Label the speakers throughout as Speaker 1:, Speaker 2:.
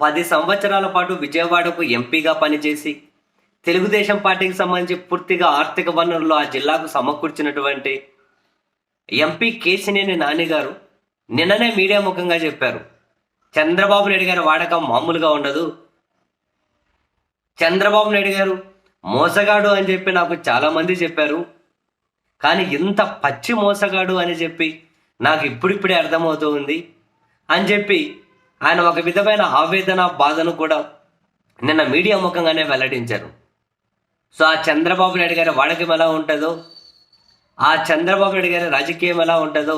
Speaker 1: పది సంవత్సరాల పాటు విజయవాడకు ఎంపీగా పనిచేసి తెలుగుదేశం పార్టీకి సంబంధించి పూర్తిగా ఆర్థిక వనరులు ఆ జిల్లాకు సమకూర్చినటువంటి ఎంపీ కేసినేని నాని గారు నిన్ననే మీడియా ముఖంగా చెప్పారు. చంద్రబాబు నాయుడు గారి వాడకం మామూలుగా ఉండదు. చంద్రబాబు నాయుడు గారు మోసగాడు అని చెప్పి నాకు చాలామంది చెప్పారు. కానీ ఇంత పచ్చి మోసగాడు అని చెప్పి నాకు ఇప్పుడిప్పుడే అర్థమవుతూ ఉంది అని చెప్పి ఆయన ఒక విధమైన ఆవేదన బాధను కూడా నిన్న మీడియా ముఖంగానే వెల్లడించారు. సో ఆ చంద్రబాబు నాయుడు గారి వాడకం ఎలా ఉంటుందో ఆ చంద్రబాబు నాయుడు గారి రాజకీయం ఎలా ఉంటుందో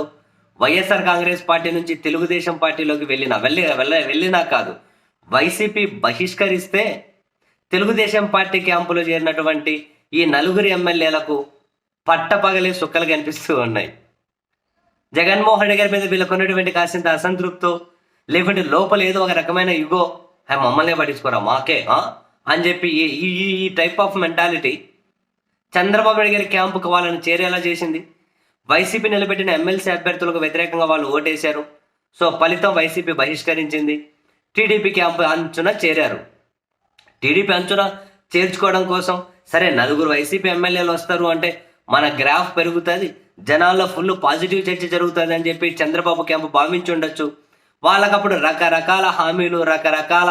Speaker 1: వైఎస్ఆర్ కాంగ్రెస్ పార్టీ నుంచి తెలుగుదేశం పార్టీలోకి వెళ్ళిన వెళ్ళి వెళ్ళ వెళ్ళినా కాదు వైసీపీ బహిష్కరిస్తే తెలుగుదేశం పార్టీ క్యాంపులో చేరినటువంటి ఈ నలుగురు ఎమ్మెల్యేలకు పట్టపగలే సుక్కలు కనిపిస్తూ ఉన్నాయి. జగన్మోహన్ రెడ్డి గారి మీద వీళ్ళకున్నటువంటి కాసింత అసంతృప్తో లేకుంటే లోపల ఏదో ఒక రకమైన యుగో "హే, మమ్మల్నే పట్టించుకోరా మాకే అని చెప్పి ఈ ఈ ఈ type of mentality Chandrababu Naidu garu క్యాంపుకు వాళ్ళని చేరేలా చేసింది. వైసీపీ నిలబెట్టిన ఎమ్మెల్సీ అభ్యర్థులకు వ్యతిరేకంగా వాళ్ళు ఓటేశారు. సో ఫలితం వైసీపీ బహిష్కరించింది. టీడీపీ క్యాంపు అంచున చేరారు. టీడీపీ అంచున చేర్చుకోవడం కోసం సరే నలుగురు వైసీపీ ఎమ్మెల్యేలు వస్తారు అంటే మన గ్రాఫ్ పెరుగుతుంది జనాల్లో ఫుల్ పాజిటివ్ చర్చ జరుగుతుంది అని చెప్పి చంద్రబాబు క్యాంపు భావించి ఉండొచ్చు. వాళ్ళకప్పుడు రకరకాల హామీలు రకరకాల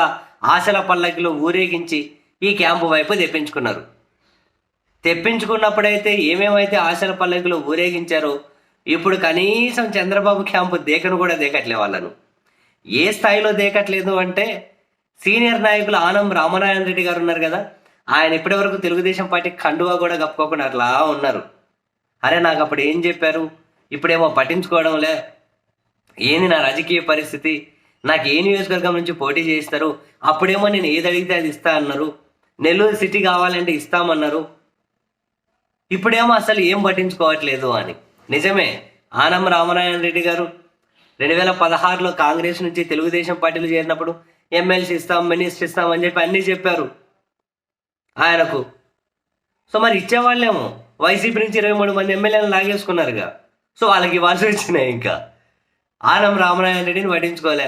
Speaker 1: ఆశల పల్లకిలు ఊరేగించి ఈ క్యాంపు వైపు తెప్పించుకున్నారు. తెప్పించుకున్నప్పుడైతే ఏమేమైతే ఆశల పల్లకిలో ఊరేగించారో ఇప్పుడు కనీసం చంద్రబాబు క్యాంపు దేకను కూడా దేకట్లే వాళ్ళను. ఏ స్థాయిలో దేకట్లేదు అంటే సీనియర్ నాయకులు ఆనం రామనారాయణ రెడ్డి గారు ఉన్నారు కదా ఆయన ఇప్పటివరకు తెలుగుదేశం పార్టీ కండువా కూడా కప్పుకోకుండా అట్లా ఉన్నారు. అరే నాకు అప్పుడు ఏం చెప్పారు? ఇప్పుడేమో పట్టించుకోవడంలే ఏంది నా రాజకీయ పరిస్థితి? నాకు ఏ నియోజకవర్గం నుంచి పోటీ చేస్తారు అప్పుడేమో నేను ఏది అడిగితే అది ఇస్తా అన్నారు. నెల్లూరు సిటీ కావాలంటే ఇస్తామన్నారు. ఇప్పుడేమో అసలు ఏం పట్టించుకోవట్లేదు అని. నిజమే ఆనం రామనారాయణ రెడ్డి గారు రెండు వేల పదహారులో కాంగ్రెస్ నుంచి తెలుగుదేశం పార్టీలు చేరినప్పుడు ఎమ్మెల్సీ ఇస్తాం మినిస్టర్ ఇస్తాం అని చెప్పి అన్నీ చెప్పారు. ఆయనకు. సో మరి ఇచ్చేవాళ్ళేమో? వైసీపీ నుంచి ఇరవై మూడు మంది ఎమ్మెల్యేలను లాగేసుకున్నారుగా. సో వాళ్ళకి ఇవ్వాల్సి వచ్చినాయి ఇంకా. ఆనం రామనారాయణ రెడ్డిని పట్టించుకోలే.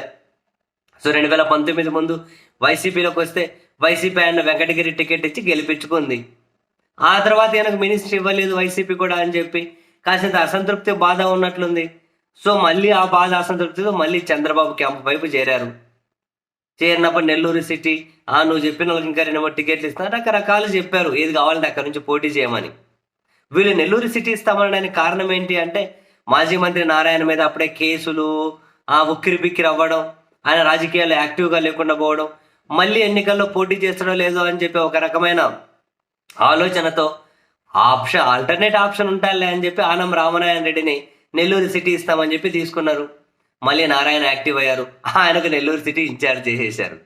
Speaker 1: సో రెండు వేల పంతొమ్మిది ముందు వైసీపీలోకి వస్తే వైసీపీ ఆయన వెంకటగిరి టికెట్ ఇచ్చి గెలిపించుకుంది. ఆ తర్వాత ఈయనకు మినిస్టర్ ఇవ్వలేదు వైసీపీ కూడా అని చెప్పి కాసింత అసంతృప్తి బాధ ఉన్నట్లుంది. సో మళ్ళీ ఆ బాధ అసంతృప్తితో మళ్ళీ చంద్రబాబు క్యాంప్ వైపు చేరారు. చేరినప్పుడు నెల్లూరు సిటీ ఆ నువ్వు చెప్పిన వాళ్ళకి ఇంకా రెండు మూడు టికెట్లు ఇస్తున్నా రకరకాలు చెప్పారు. ఏది కావాలంటే అక్కడ నుంచి పోటీ చేయమని. వీళ్ళు నెల్లూరు సిటీ ఇస్తామనడానికి కారణం ఏంటి అంటే మాజీ మంత్రి నారాయణ మీద అప్పుడే కేసులు ఆ ఉక్కిరి బిక్కిరి అవ్వడం ఆయన రాజకీయాలు యాక్టివ్గా లేకుండా పోవడం మళ్ళీ ఎన్నికల్లో పోటీ చేస్తాడో లేదో అని చెప్పి ఒక రకమైన ఆలోచనతో ఆప్షన్ ఆల్టర్నేట్ ఆప్షన్ ఉంటాలే అని చెప్పి ఆనం రామనారాయణ రెడ్డిని నెల్లూరు సిటీ ఇస్తామని చెప్పి తీసుకున్నారు. మళ్ళీ నారాయణ యాక్టివ్ అయ్యారు. ఆయనకు నెల్లూరు సిటీ ఇన్ఛార్జ్ చేసేశారు.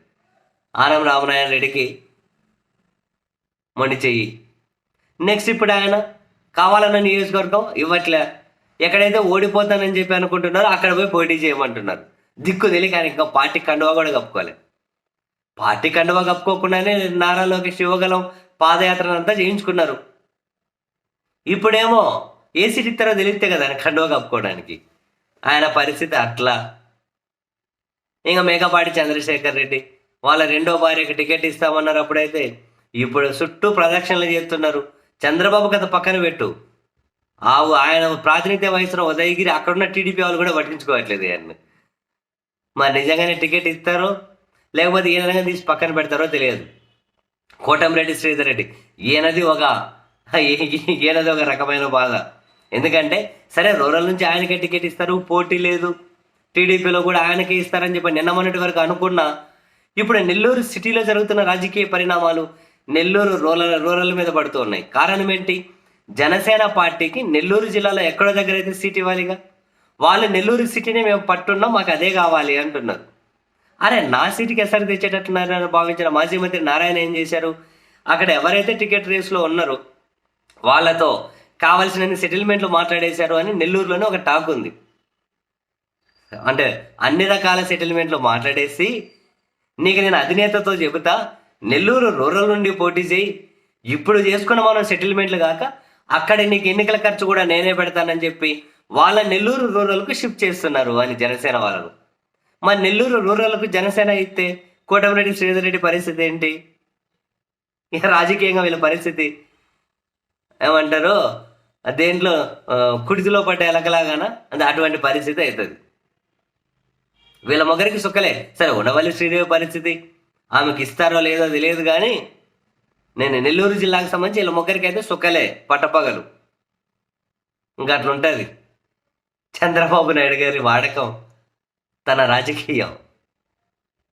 Speaker 1: ఆనం రామనారాయణ రెడ్డికి మొండి చెయ్యి. నెక్స్ట్ ఇప్పుడు ఆయన కావాలన్న నియోజకవర్గం ఇవ్వట్లే. ఎక్కడైతే ఓడిపోతానని చెప్పి అనుకుంటున్నారో అక్కడ పోయి పోటీ చేయమంటున్నారు. దిక్కు తెలియక ఆయన ఇంకా పార్టీ కండువా కూడా కప్పుకోవాలి పార్టీ కండువా కప్పుకోకుండానే నారా లోకేష్ యువగలం పాదయాత్ర అంతా చేయించుకున్నారు. ఇప్పుడేమో ఏ సీట్ ఇస్తారో తెలిస్తే కదా ఆయన కండువా కప్పుకోవడానికి. ఆయన పరిస్థితి అట్లా. ఇంకా మేకపాటి చంద్రశేఖర్ రెడ్డి వాళ్ళ రెండో భార్యకి టికెట్ ఇస్తామన్నారు అప్పుడైతే. ఇప్పుడు చుట్టూ ప్రదక్షిణలు చేస్తున్నారు. చంద్రబాబు కథ పక్కన పెట్టు. ఆ ఆయన ప్రాతినిధ్య వహిస్తున్న ఉదయగిరి అక్కడున్న టీడీపీ వాళ్ళు కూడా పట్టించుకోవట్లేదు ఆయన మరి నిజంగానే టికెట్ ఇస్తారో లేకపోతే ఏ విధంగా తీసి పక్కన పెడతారో తెలియదు. కోటంరెడ్డి శ్రీధర్ రెడ్డి ఈయనది ఒక ఈయనది ఒక రకమైన బాధ. ఎందుకంటే సరే రూరల్ నుంచి ఆయనకే టికెట్ ఇస్తారు పోటీ లేదు. టీడీపీలో కూడా ఆయనకే ఇస్తారని చెప్పి నిన్న మొన్నటి వరకు అనుకున్నా. ఇప్పుడు నెల్లూరు సిటీలో జరుగుతున్న రాజకీయ పరిణామాలు నెల్లూరు రూరల్ రూరల్ మీద పడుతూ ఉన్నాయి. కారణం ఏంటి? జనసేన పార్టీకి నెల్లూరు జిల్లాలో ఎక్కడో దగ్గర అయితే సీట్ ఇవ్వాలిగా? వాళ్ళు నెల్లూరు సిటీనే మేము పట్టున్నాం మాకు అదే కావాలి అంటున్నారు. అరే నా సీటుకి ఎసరు తెచ్చేటట్టున్నారని భావించిన మాజీ మంత్రి నారాయణ ఏం చేశారు? అక్కడ ఎవరైతే టికెట్ రేస్లో ఉన్నారో వాళ్ళతో కావలసిన సెటిల్మెంట్లు మాట్లాడేశారు అని నెల్లూరులోనే ఒక టాక్ ఉంది. అంటే అన్ని రకాల సెటిల్మెంట్లు మాట్లాడేసి నీకు నేను అధినేతతో చెబుతా నెల్లూరు రూరల్ నుండి పోటీ చేయి. ఇప్పుడు చేసుకున్న మనం సెటిల్మెంట్లు కాక అక్కడ నీకు ఎన్నికల ఖర్చు కూడా నేనే పెడతానని చెప్పి వాళ్ళ నెల్లూరు రూరల్కు షిఫ్ట్ చేస్తున్నారు అని జనసేన వాళ్ళు మా నెల్లూరు రూరల్కు జనసేన ఇస్తే కోటమిరెడ్డి శ్రీధర్ రెడ్డి పరిస్థితి ఏంటి? ఇక రాజకీయంగా వీళ్ళ పరిస్థితి? ఏమంటారు? దేంట్లో కుడితిలో పడ్డ ఎలకలాగాన? అది అటువంటి పరిస్థితి అవుతుంది. వీళ్ళ మొగరికి సుక్కలే సరే ఉండవల్లి శ్రీదేవి పరిస్థితి. ఆమెకి ఇస్తారో లేదో తెలియదు కానీ నేను నెల్లూరు జిల్లాకు సంబంధించి వీళ్ళ ముగ్గురికి అయితే సుఖలే పట్టపగలు. ఇంకా అట్లుంటుంది. చంద్రబాబు నాయుడు గారి వాడకం తన రాజకీయం.